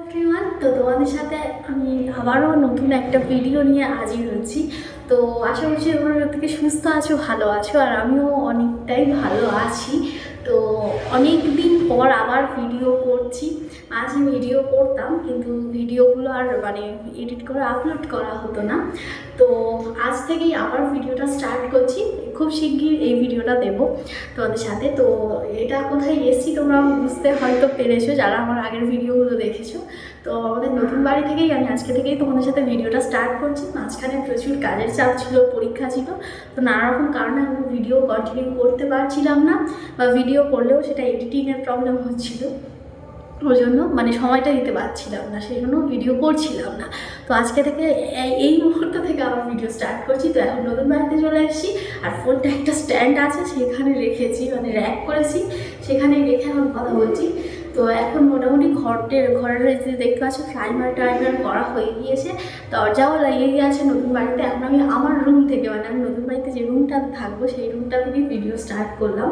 Everyone তো তোমাদের সাথে আমি আবারও নতুন একটা ভিডিও নিয়ে হাজির হচ্ছি। তো আশা করছি তোমরা থেকে সুস্থ আছো, ভালো আছো, আর আমিও অনেকটাই ভালো আছি। তো অনেক দিন পর আবার ভিডিও করছি। আজ ভিডিও করতাম, কিন্তু ভিডিওগুলো আর মানে এডিট করে আপলোড করা হতো না। তো আজ থেকেই আবার ভিডিওটা স্টার্ট করছি। খুব শিগগির এই ভিডিওটা দেব তোমাদের সাথে। তো এটা কোথায় এসছি তোমরা বুঝতে হয়তো পেরেছ, যারা আমার আগের ভিডিওগুলো দেখেছ। তো আমাদের নতুন বাড়ি থেকেই আমি আজকে থেকেই তোমাদের সাথে ভিডিওটা স্টার্ট করছি। মাঝখানে প্রচুর কাজের চাপ ছিল, পরীক্ষা ছিল। তো নানারকম কারণে আমি ভিডিও কন্টিনিউ করতে পারছিলাম না বা ভিডিও করলেও সেটা এডিটিংয়ের প্রবলেম হচ্ছিল। ওই জন্য মানে সময়টা দিতে পারছিলাম না, সেই জন্য ভিডিও করছিলাম না। তো আজকে থেকে এই- মুহূর্ত থেকে আবার ভিডিও স্টার্ট করছি। তো এখন নতুন বাড়িতে চলে এসেছি আর ফোনটা একটা স্ট্যান্ড আছে, সেখানে রেখেছি মানে র্যাক করেছি। সেখানে রেখে এখন কথা বলছি। তো এখন মোটামুটি ঘরের ঘরের যে দেখতে পাচ্ছ প্রাইমার টাইমার করা হয়ে গিয়েছে। দরজাও লাগিয়ে গিয়েছে নতুন বাড়িতে। এখন আমি আমার রুম থেকে মানে আমি নতুন বাড়িতে যে রুমটা থাকব, সেই রুমটা থেকে ভিডিও স্টার্ট করলাম।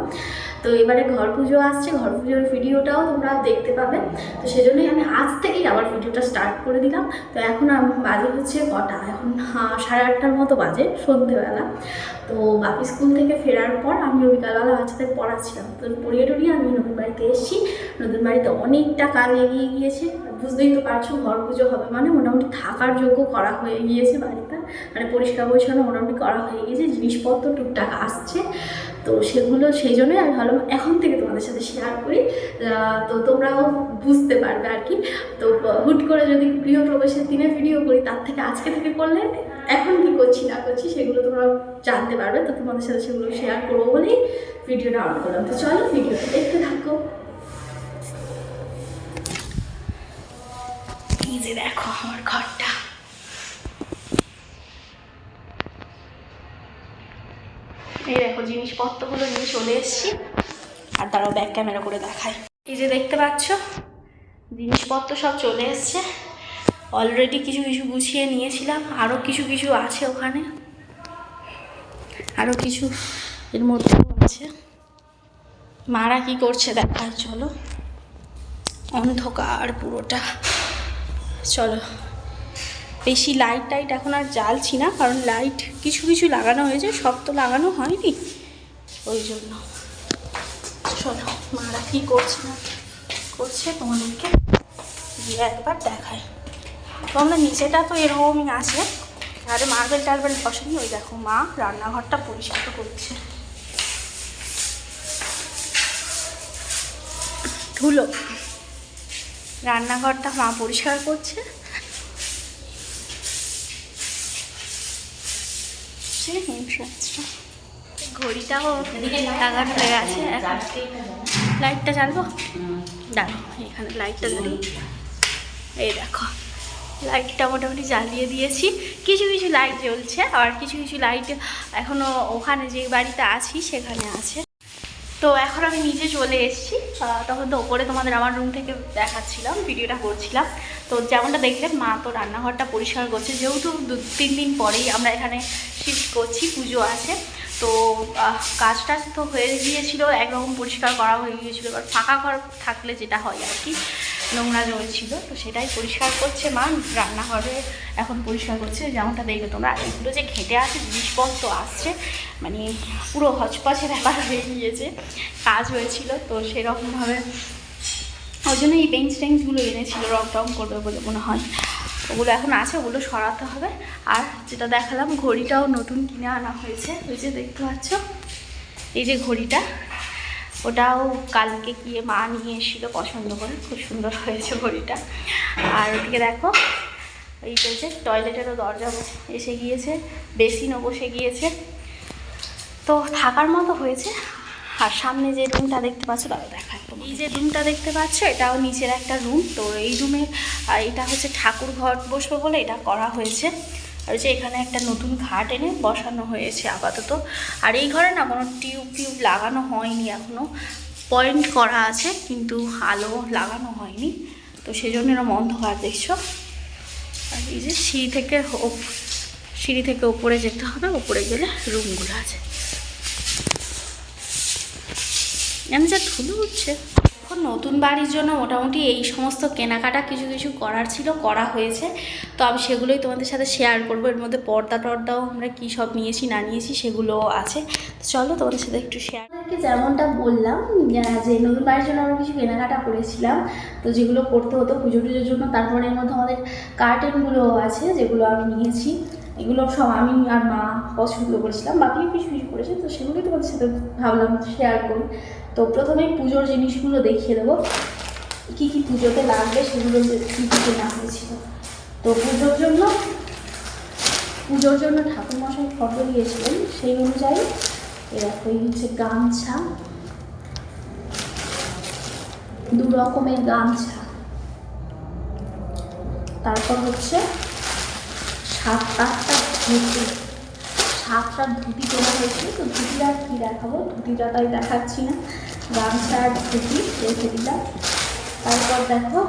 তো এবারে ঘর পুজো আসছে। ঘর পুজোর ভিডিওটাও তোমরা দেখতে পাবে। তো সেজন্যই আমি আজ থেকেই আবার ভিডিওটা স্টার্ট করে দিলাম। তো এখন বাজে হচ্ছে কটা? এখন সাড়ে আটটার মতো বাজে, সন্ধেবেলা। তো বাপি স্কুল থেকে ফেরার পর আমি বিকালবেলা বাচ্চাদের পড়াচ্ছিলাম তো পড়িয়ে টড়িয়ে আমি নতুন বাড়িতে এসেছি। নতুন বাড়িতে অনেকটা কাজ এগিয়ে গিয়েছে। বুঝতেই তো পারছ, ঘর পুজো হবে মানে মোটামুটি থাকার যোগ্য করা হয়ে গিয়েছে বাড়িটা। মানে পরিষ্কার পরিচ্ছন্ন মোটামুটি করা হয়ে গিয়েছে, জিনিসপত্র টুকটাক আসছে। তো সেগুলো, সেই জন্যই আমি ভালো এখন থেকে তোমাদের সাথে শেয়ার করি। তো তোমরাও বুঝতে পারবে আর কি। তো হুট করে যদি প্রিয় প্রবেশের দিনে ভিডিও করি, তার থেকে আজকে থেকে করলে এখন কি করছি, না করছি, সেগুলো তোমরা জানতে পারবে, তো তোমাদের সাথে সেগুলো শেয়ার করব বলেই ভিডিওটা অন করলাম। তো চলো ভিডিওটা দেখতে থাকো। এই যে দেখো আমার ঘরটা। এই দেখো জিনিসপত্রগুলো নিয়ে চলে এসেছি, আর তারাও ব্যাক ক্যামেরা করে দেখায় এই যে দেখতে পাচ্ছ, জিনিসপত্র সব চলে এসছে। অলরেডি কিছু কিছু গুছিয়ে নিয়েছিলাম আরও কিছু কিছু আছে ওখানে। আরও কিছু এর মধ্যেও আছে। মারা কি করছে দেখার চলো। অন্ধকার পুরোটা। চলো। বেশি লাইট টাইট এখন আর জ্বালছি না, কারণ লাইট কিছু কিছু লাগানো হয়েছে, সব তো লাগানো হয়নি। ওই জন্য। চলো, মারা কি করছে না করছে তোমাদেরকে গিয়ে একবার দেখায় তোমরা নিচেটা তো এরকমই আছে। আরে মার্বেল টার্বেল বসেনি, ওই দেখো মা রান্নাঘরটা পরিষ্কার করছে। ধুলো। রান্নাঘরটা মা পরিষ্কার করছে। ঘড়িটাও লাগানো হয়ে আছে লাইটটা জ্বালবো? দাঁড়ো এখানে লাইটটা জ্বালি। এই দেখো। লাইটটা মোটামুটি জ্বালিয়ে দিয়েছি। কিছু কিছু লাইট জ্বলছে আর কিছু কিছু লাইট এখনও ওখানে যে বাড়িতে আছি সেখানে আছে। তো এখন আমি নিজে চলে এসেছি। তখন তো ওপরে তোমাদের আমার রুম থেকে দেখাচ্ছিলাম ভিডিওটা করছিলাম। তো যেমনটা দেখলে মা তো রান্নাঘরটা পরিষ্কার করছে। যেহেতু দু তিন দিন পরেই আমরা এখানে শিফট করছি পুজো আছে। তো আহ, কাজ টাজ তো হয়ে গিয়েছিল একরকম পরিষ্কার করা হয়ে গিয়েছিল। এবার ফাঁকা ঘর থাকলে যেটা হয় আর কি। নোংরা জমেছিল তো সেটাই পরিষ্কার করছে মা। রান্নাঘরে এখন পরিষ্কার করছে, যেমনটা দেখবে তোমরা, এগুলো যে ঘেটে আছে জিনিসপত্র আসছে মানে পুরো হচপচে ব্যাপার হয়ে গিয়েছে, কাজ হয়েছিল, তো সেরকমভাবে ওই জন্য এই বেঞ্চ টেঞ্চগুলো এনেছিল, রং টং করবে বলে মনে হয়। ওগুলো এখন আছে, ওগুলো সরাতে হবে। আর যেটা দেখালাম, ঘড়িটাও নতুন কিনে আনা হয়েছে, ওই যে দেখতে পাচ্ছ, এই যে ঘড়িটা। ওটাও কালকে গিয়ে মা নিয়ে এসেছিল পছন্দ করে, খুব সুন্দর হয়েছে ঘড়িটা আর ওদিকে দেখো, এই চলছে, টয়লেটেরও দরজা এসে গিয়েছে, বেসিনও বসে গিয়েছে। তো থাকার মতো হয়েছে। আর সামনে যে রুমটা দেখতে পাচ্ছ তাও দেখায় এই যে রুমটা দেখতে পাচ্ছ, এটাও নিচের একটা রুম। তো এই রুমে এটা হচ্ছে ঠাকুর ঘর বসবে বলে এটা করা হয়েছে। আর যে এখানে একটা নতুন খাট এনে বসানো হয়েছে আপাতত। আর এই ঘরে না কোনো টিউব টিউব লাগানো হয়নি এখনও পয়েন্ট করা আছে, কিন্তু আলো লাগানো হয়নি। তো সেই জন্য এরকম অন্ধকার দেখছ। আর এই যে সিঁড়ি থেকে সিঁড়ি থেকে ওপরে যেতে হবে, ওপরে গেলে রুমগুলো আছে। আমি যা ধুলো উঠছে। দেখো নতুন বাড়ির জন্য মোটামুটি এই সমস্ত কেনাকাটা কিছু কিছু করার ছিল, করা হয়েছে। তো আমি সেগুলোই তোমাদের সাথে শেয়ার করব। এর মধ্যে পর্দা টর্দাও আমরা কী সব নিয়েছি, না নিয়েছি সেগুলো আছে। তো চলো তোমাদের সাথে একটু শেয়ার যেমনটা বললাম, যে নতুন বাড়ির জন্য আমরা কিছু কেনাকাটা করেছিলাম, তো যেগুলো করতে হতো পুজো টুজোর জন্য, তারপরে এর মধ্যে আমাদের কার্টেনগুলো আছে যেগুলো আমি নিয়েছি। এগুলো সব আমি আর মা পছন্দ করেছিলাম, বাকি কিছু কিছু করেছে, তো সেগুলোই তোমাদের সাথে ভাবলাম শেয়ার করি। তো প্রথমেই পুজোর জিনিসগুলো দেখিয়ে দেবো। কী কী পুজোতে লাগবে সেগুলো কী কী কেনা হয়েছিল। তো পুজোর জন্য পুজোর জন্য ঠাকুরমশাই ফটো দিয়েছিলেন, সেই অনুযায়ী এরকম হচ্ছে গামছা। দু রকমের গামছা। তারপর হচ্ছে সাত আটটা ধুতি সাতটা ধুতি তোলা হয়েছে, তো ধুতিটা কী দেখাবো? ধুতিটা তাই দেখাচ্ছি না। গামছা আর ধুতি রেখে দিলাম তারপর দেখো,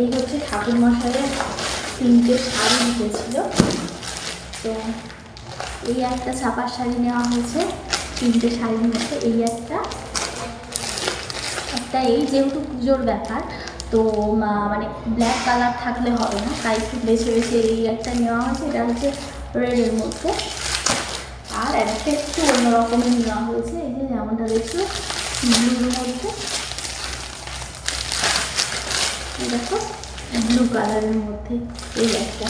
এই হচ্ছে ঠাকুর মশাইয়ের তিনটে শাড়ি দিতেছিল তো এই একটা ছাপার শাড়ি নেওয়া হয়েছে, তিনটে শাড়ি নিয়েছে এই একটা। একটা এই যেহেতু পুজোর ব্যাপার, তো মানে ব্ল্যাক কালার থাকলে হবে না, তাই একটু বেছে বেছে এই একটা নেওয়া হয়েছে। এটা হচ্ছে রেডের মধ্যে। আর একটা একটু অন্যরকমের নেওয়া হয়েছে। এই যে যেমনটা দেখছ, ব্লুর মধ্যে। দেখো, ব্লু কালারের মধ্যে এই একটা।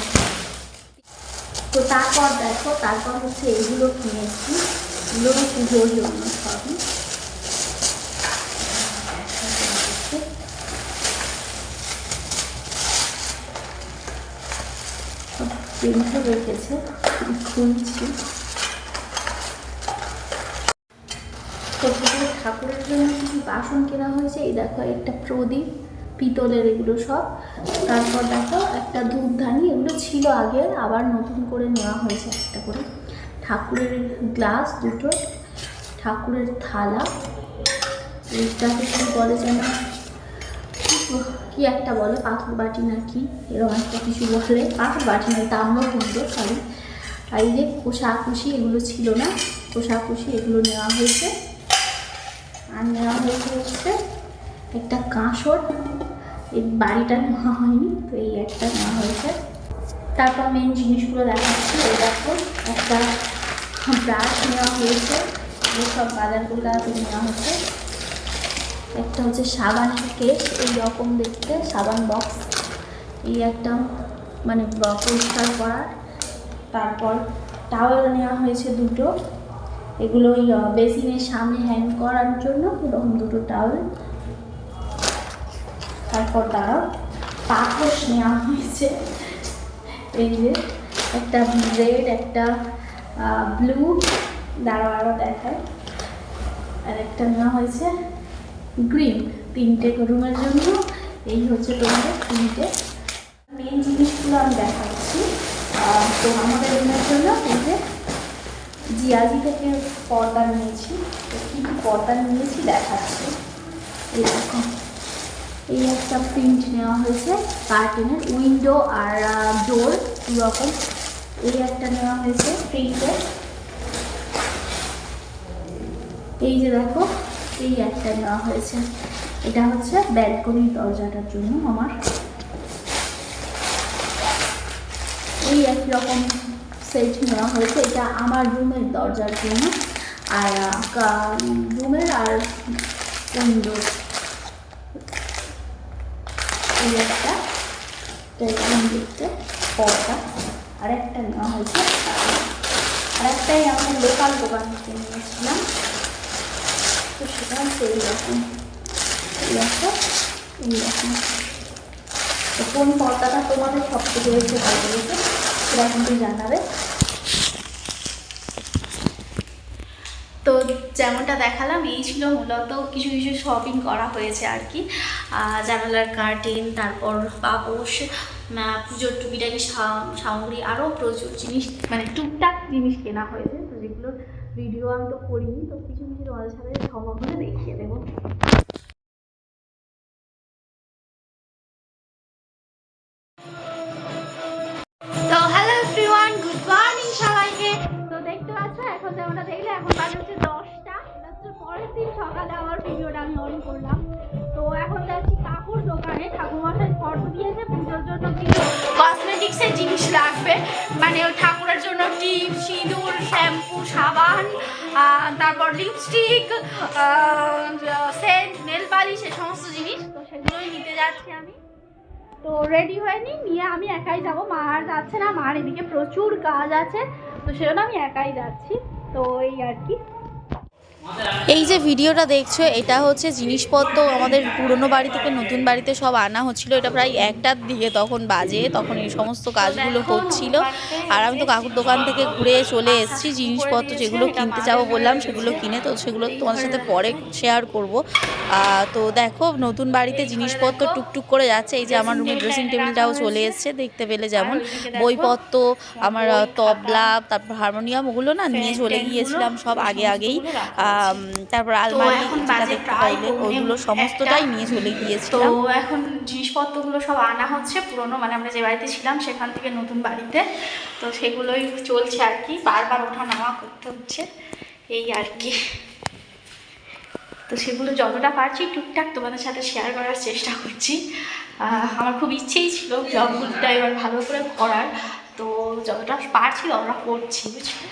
তো তারপর দেখো, তারপর হচ্ছে এগুলো কিনেছি। এগুলো পুজোর জন্য সবই। বেঁধে রেখেছে খুলছি তো ঠাকুরের জন্য কিছু বাসন কেনা হয়েছে? এই দেখো, একটা প্রদীপ, পিতলের এগুলো সব। তারপর দেখো, একটা ধূপধানি, এগুলো ছিল আগে, আবার নতুন করে নেওয়া হয়েছে একটা করে। ঠাকুরের গ্লাস দুটো, ঠাকুরের থালা। এইটাকে কি বলে যেন? কি একটা বলে, পাথর বাটি না কি এরকম একটা কিছু বলে, পাথর বাটি নয় তাম্রকুণ্ড সরি আর এই যে কোষাকুষি, এগুলো ছিল না? কোষাকুষি, এগুলো নেওয়া হয়েছে। আর নেওয়া হয়েছে হচ্ছে একটা কাঁসর। এই বাড়িটা নেওয়া হয়নি, তো এই একটা নেওয়া হয়েছে। তারপর মেন জিনিসগুলো দেখাচ্ছি। এই দেখো, একটা ব্রাশ নেওয়া হয়েছে। এইসব বাজার কলকাতাতে নেওয়া হয়েছে একটা হচ্ছে সাবানের কেস এই রকম দেখতে, সাবান বক্স। এই একটা মানে পরিষ্কার করার। তারপর টাওয়েল নেওয়া হয়েছে দুটো। এগুলো ওই বেসিনের সামনে হ্যাং করার জন্য এরকম দুটো টাওয়েল তারপর দাঁড়াও পাথর নেওয়া হয়েছে। এই যে, একটা রেড একটা ব্লু দাঁড়াও আরও দেখায় আর একটা নেওয়া হয়েছে। গ্রিন তিনটে রুমের জন্য। এই হচ্ছে তোমাদের তিনটে। মেন জিনিসগুলো আমি দেখাচ্ছি। তো আমাদের রুমের জন্য যে জিয়াজি থেকে পর্দা নিয়েছি। তো কী কী পর্দা নিয়েছি দেখাচ্ছি। দেখো। এই একটা প্রিন্ট নেওয়া হয়েছে কার্টেনের উইন্ডো আর ডোর দু রকম এই একটা নেওয়া হয়েছে প্রিন্টের এই যে দেখো। এই একটা নেওয়া হয়েছে। এটা হচ্ছে ব্যালকনির দরজাটার জন্য আমার। এই একই রকম সেট নেওয়া হয়েছে। এটা আমার রুমের দরজার জন্য। আর রুমের আর উইন্ডো। এই একটা। দেখতে পর্দা। আর একটা নেওয়া হয়েছে। আর একটাই আমাদের লোকাল দোকান থেকে নিয়েছিলাম। তো কোন তোমাদের সব থেকে বেশি ভালো লেগেছে জানাবে। তো যেমনটা দেখালাম, এই ছিল মূলত কিছু কিছু শপিং করা হয়েছে আর কি। জানালার কার্টেন তারপর পাপোশ পুজোর টুকিটাকি সা- সামগ্রী আরও প্রচুর জিনিস মানে টুকটাক জিনিস কেনা হয়েছে তো যেগুলোর ভিডিও আমি তো করিনি, তো কিছু কিছু তোমাদের সাথে সম্ভব হলে দেখিয়ে দেবো। হ্যালো গুড সবাইকে। তো এখন দেখলে এখন হচ্ছে দশটা। পরের দিন সকালে আমার ভিডিওটা আমি অন করলাম। তো এখন যাচ্ছি দোকানে ঠাকুরমশাই ফটো দিয়েছে পুজোর জন্য কিছু কসমেটিক্সের জিনিস লাগবে মানে ওই ঠাকুরের জন্য টিপ সিঁদুর শ্যাম্পু সাবান তারপর লিপস্টিক সেন্ট নেল পালিশ এই সমস্ত জিনিস। তো সেগুলোই নিতে যাচ্ছি আমি। তো রেডি হয়নি নিয়ে আমি একাই যাব। মা আর যাচ্ছে না মার এদিকে প্রচুর কাজ আছে তো সেজন্য আমি একাই যাচ্ছি। তো এই আর কি। এই যে ভিডিওটা দেখছ, এটা হচ্ছে জিনিসপত্র আমাদের পুরনো বাড়ি থেকে নতুন বাড়িতে সব আনা হচ্ছিল। এটা প্রায় একটার দিকে তখন বাজে, তখন এই সমস্ত কাজগুলো হচ্ছিল। আর আমি তো কাকুর দোকান থেকে ঘুরে চলে এসেছি, জিনিসপত্র যেগুলো কিনতে যাব বললাম, সেগুলো কিনে তো সেগুলো তোমার সাথে পরে শেয়ার করব। তো দেখো, নতুন বাড়িতে জিনিসপত্র টুকটুক করে যাচ্ছে। এই যে আমার রুমের ড্রেসিং টেবিলটাও চলে এসছে, দেখতে পেলে যেমন। বইপত্র, আমার তবলা, তারপর হারমোনিয়াম ওগুলো না নিয়ে চলে গিয়েছিলাম সব আগে আগেই। তারপর আলমারি ওইগুলো সমস্তটাই নিয়ে চলে গিয়েছে তো এখন জিনিসপত্রগুলো সব আনা হচ্ছে পুরনো মানে আমরা যে বাড়িতে ছিলাম সেখান থেকে নতুন বাড়িতে। তো সেগুলোই চলছে আর কি বারবার ওঠা নামা করতে হচ্ছে এই আর কি। তো সেগুলো যতটা পারছি টুকটাক তোমাদের সাথে শেয়ার করার চেষ্টা করছি। আহ, আমার খুব ইচ্ছেই ছিল ব্লগগুলোটা এবার ভালো করে করার তো যতটা পারছি ততটা করছি বুঝলে?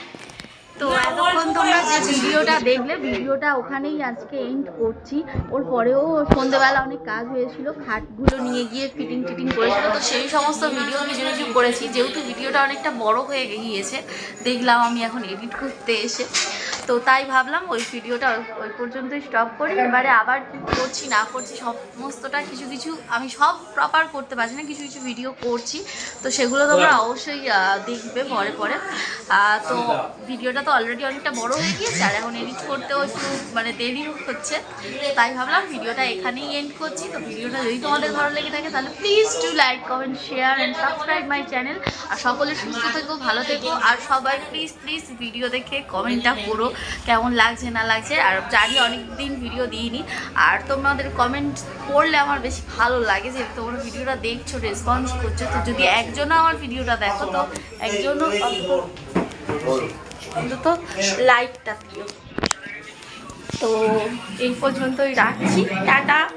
তো এতক্ষণ তোমরা যে ভিডিওটা দেখলে ভিডিওটা ওখানেই আজকে এন্ড করছি। ওর পরেও সন্ধেবেলা অনেক কাজ হয়েছিল খাটগুলো নিয়ে গিয়ে ফিটিং টিটিং করেছিল তো সেই সমস্ত ভিডিও আমি কিছু করেছি যেহেতু ভিডিওটা অনেকটা বড় হয়ে গিয়েছে দেখলাম আমি এখন এডিট করতে এসে। তো তাই ভাবলাম ওই ভিডিওটা ওই- পর্যন্তই স্টপ করি। এবারে আবার করছি না করছি সমস্তটা কিছু কিছু আমি সব প্রপার করতে পারছি না কিছু কিছু ভিডিও করছি। তো সেগুলো তোমরা অবশ্যই দেখবে পরে পরে। তো ভিডিওটা তো অলরেডি অনেকটা বড় হয়ে গিয়েছে আর এখন এডিট করতেও একটু মানে দেরি হচ্ছে। তাই ভাবলাম ভিডিওটা এখানেই এন্ড করছি। তো ভিডিওটা যদি তোমাদের ভালো লেগে থাকে তাহলে please to like comment share and subscribe my channel আর সকলে সুস্থ থেকো ভালো থেকো। আর সবাই প্লিজ প্লিজ ভিডিও দেখে কমেন্টটা করো। কেমন লাগছে, না লাগছে, আর জানি অনেক দিন ভিডিও দিইনি। আর তোমাদের কমেন্ট পড়লে আমার বেশি ভালো লাগে, যে তোমরা ভিডিওটা দেখছ রেসপন্স করছ, তো যদি একজনও আমার ভিডিওটা দেখো, তো একজনও অন্তত- লাইকটা দিও। তো এই পর্যন্তই রাখছি, টাটা।